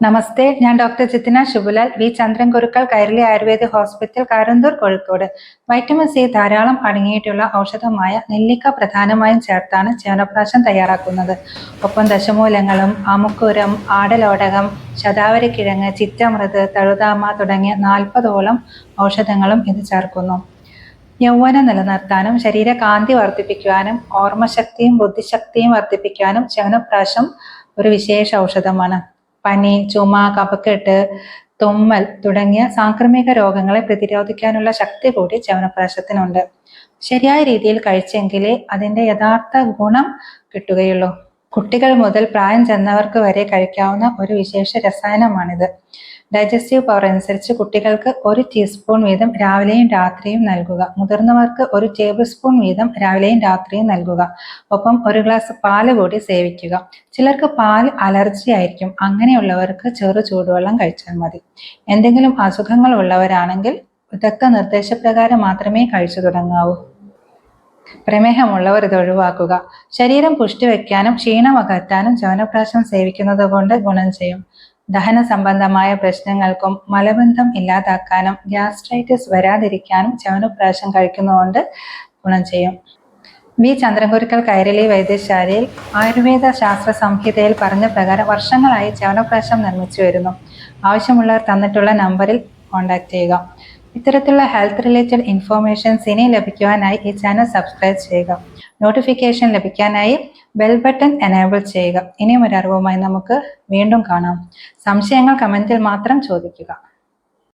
നമസ്തേ ഞാൻ doctor ജിത്തിന Shubhulal V Chandran Kurukkal Kairali Ayurveda hospital Karanthur Kozhikode. Vitamin C ധാരാളം അടങ്ങിയിട്ടുള്ള ഔഷധമായ നെല്ലിക്ക പ്രധാനമായും ചേർത്താണ് ചേനപ്രാശം തയ്യാറാക്കുന്നത്. ഒപ്പം ദശമൂലങ്ങളും അമുക്കുരം ആടലോടകം ശതാവരിക്കിഴങ്ങ് ചിറ്റമൃത് തഴുതാമ തുടങ്ങിയ നാൽപ്പതോളം ഔഷധങ്ങളും ഇത് ചേർക്കുന്നു. യൗവനം നിലനിർത്താനും ശരീരകാന്തി വർദ്ധിപ്പിക്കുവാനും ഓർമ്മശക്തിയും ബുദ്ധിശക്തിയും വർദ്ധിപ്പിക്കാനും ചവനപ്രാശം ഒരു വിശേഷ ഔഷധമാണ്. പനി ചുമ കഫക്കെട്ട് തുമ്മൽ തുടങ്ങിയ സാംക്രമിക രോഗങ്ങളെ പ്രതിരോധിക്കാനുള്ള ശക്തി കൂടി ചവനപ്രാശത്തിനുണ്ട് ശരിയായ രീതിയിൽ കഴിച്ചെങ്കിലേ അതിന്റെ യഥാർത്ഥ ഗുണം കിട്ടുകയുള്ളൂ. കുട്ടികൾ മുതൽ പ്രായം ചെന്നവർക്ക് വരെ കഴിക്കാവുന്ന ഒരു വിശേഷ രസായനമാണിത്. ഡൈജസ്റ്റീവ് പവർ അനുസരിച്ച് കുട്ടികൾക്ക് ഒരു ടീസ്പൂൺ വീതം രാവിലെയും രാത്രിയും നൽകുക. മുതിർന്നവർക്ക് ഒരു ടേബിൾ സ്പൂൺ വീതം രാവിലെയും രാത്രിയും നൽകുക. ഒപ്പം ഒരു ഗ്ലാസ് പാൽ കൂടി സേവിക്കുക. ചിലർക്ക് പാൽ അലർജി ആയിരിക്കും. അങ്ങനെയുള്ളവർക്ക് ചെറു ചൂടുവെള്ളം കഴിച്ചാൽ മതി. എന്തെങ്കിലും അസുഖങ്ങൾ ഉള്ളവരാണെങ്കിൽ വിദഗ്ധ നിർദ്ദേശപ്രകാരം മാത്രമേ കഴിച്ചു തുടങ്ങാവൂ. പ്രമേഹമുള്ളവർ ഇത് ഒഴിവാക്കുക. ശരീരം പുഷ്ടിവെക്കാനും ക്ഷീണം അകറ്റാനും ചവനപ്രാശം സേവിക്കുന്നത് കൊണ്ട് ഗുണം ചെയ്യും. ദഹന സംബന്ധമായ പ്രശ്നങ്ങൾക്കും മലബന്ധം ഇല്ലാതാക്കാനും ഗ്യാസ്ട്രൈറ്റിസ് വരാതിരിക്കാനും ചവനപ്രാശം കഴിക്കുന്നതുകൊണ്ട് ഗുണം ചെയ്യും. വി. ചന്ദ്രൻകുരുക്കൽ കൈരളി വൈദ്യശാലയിൽ ആയുർവേദ ശാസ്ത്ര സംഹിതയിൽ പറഞ്ഞ പ്രകാരം വർഷങ്ങളായി ചവനപ്രാശം നിർമ്മിച്ചു വരുന്നു. ആവശ്യമുള്ളവർ തന്നിട്ടുള്ള നമ്പറിൽ കോൺടാക്ട് ചെയ്യുക. ഇത്തരത്തിലുള്ള ഹെൽത്ത് റിലേറ്റഡ് ഇൻഫോർമേഷൻസ് ഇനി ലഭിക്കുവാനായി ഈ ചാനൽ സബ്സ്ക്രൈബ് ചെയ്യുക. നോട്ടിഫിക്കേഷൻ ലഭിക്കാനായി ബെൽ ബട്ടൺ എനേബിൾ ചെയ്യുക. ഇനിയും ഒരു അറിവുമായി നമുക്ക് വീണ്ടും കാണാം. സംശയങ്ങൾ കമന്റിൽ മാത്രം ചോദിക്കുക.